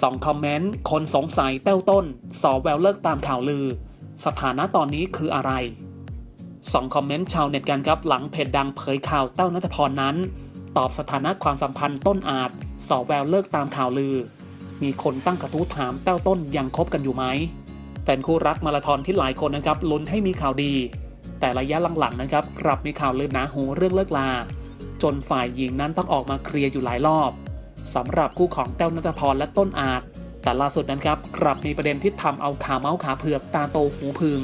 สองคอมเมนต์คนสงสัยเต้าต้น สอแววเลิกตามข่าวลือ สถานะตอนนี้คืออะไรสองคอมเมนต์ชาวเน็ตกันครับหลังเพจดังเผยข่าวเต้านัทพรนั้น ตอบสถานะความสัมพันธ์ต้นอาจ สอแววเลิกตามข่าวลือ มีคนตั้งกระทู้ถามเต้าต้นยังคบกันอยู่ไหมเป็นคู่รักมาราธอนที่หลายคนนะครับลุ้นให้มีข่าวดี แต่ระยะหลังๆนะครับกลับมีข่าวลือหนาหูเรื่องเลิกลา จนฝ่ายหญิงนั้นต้องออกมาเคลียร์อยู่หลายรอบ สำหรับคู่ของแต้วนัทพรและต้นอาจ แต่ล่าสุดนั้นครับกลับมีประเด็นที่ทำเอาขาเมาส์ขาเผือกตาโตหูพึง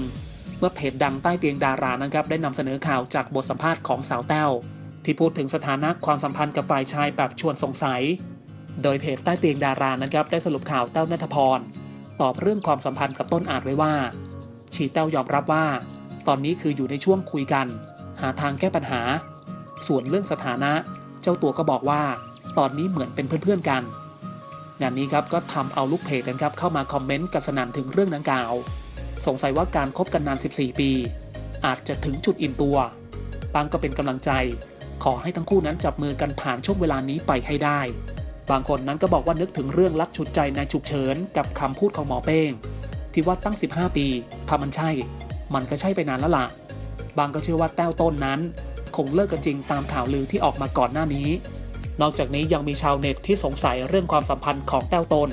เมื่อเพจดังใต้เตียงดารานะครับได้นำเสนอข่าวจากบทสัมภาษณ์ของสาวแต้วที่พูดถึงสถานะความสัมพันธ์กับฝ่ายชายแบบชวนสงสัย โดยเพจใต้เตียงดารานะครับได้สรุปข่าวแต้วนัทพร ตอบเรื่องความสัมพันธ์กับต้นอาจไว้ว่า ชีแต้วยอมรับว่า ตอนนี้คืออยู่ในช่วงคุยกัน หาทางแก้ปัญหา ส่วนเรื่องสถานะ เจ้าตัวก็บอกว่า ตอนนี้เหมือนเป็นเพื่อนๆกันงานนี้ครับก็ทำเอาลูกเพจกันครับเข้ามาคอมเมนต์กันสนั่นถึงเรื่องดังกล่าว สงสัยว่าการคบกันนาน 14 ปี อาจจะถึงจุดอิ่มตัวบางก็เป็นกำลังใจ ขอให้ทั้งคู่นั้นจับมือกันผ่านช่วงเวลานี้ไปให้ได้ บางคนนั้นก็บอกว่านึกถึงเรื่องรักฉุดใจในฉุกเฉินกับคำพูดของหมอเป้ง ที่ว่าตั้ง 15 ปีถ้ามันใช่ มันก็ใช่ไปนานแล้วล่ะ บางก็เชื่อว่าแต้วต้นนั้น คงเลิกกันจริงตามข่าวลือที่ออกมาก่อนหน้านี้ นอกจากนี้ยังมีชาวเน็ตที่สงสัยเรื่องความสัมพันธ์ของแต้วต้น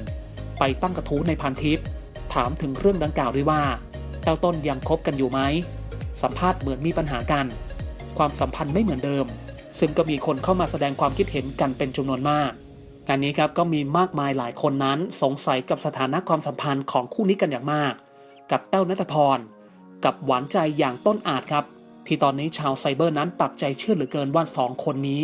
ไปตั้งกระทู้ในพันทิป ถามถึงเรื่องดังกล่าวด้วยว่า แต้วต้นยังคบกันอยู่ไหม สัมภาษณ์เหมือนมีปัญหากัน ความสัมพันธ์ไม่เหมือนเดิม ซึ่งก็มีคนเข้ามาแสดงความคิดเห็นกันเป็นจำนวนมากงานนี้ครับก็มีมากมายหลายคนนั้นสงสัยกับสถานะความสัมพันธ์ของคู่นี้กันอย่างมาก กับแต้วนัทพร กับหวานใจอย่างต้นอาจครับ ที่ตอนนี้ชาวไซเบอร์นั้นปักใจเชื่อเหลือเกินว่าสองคนนี้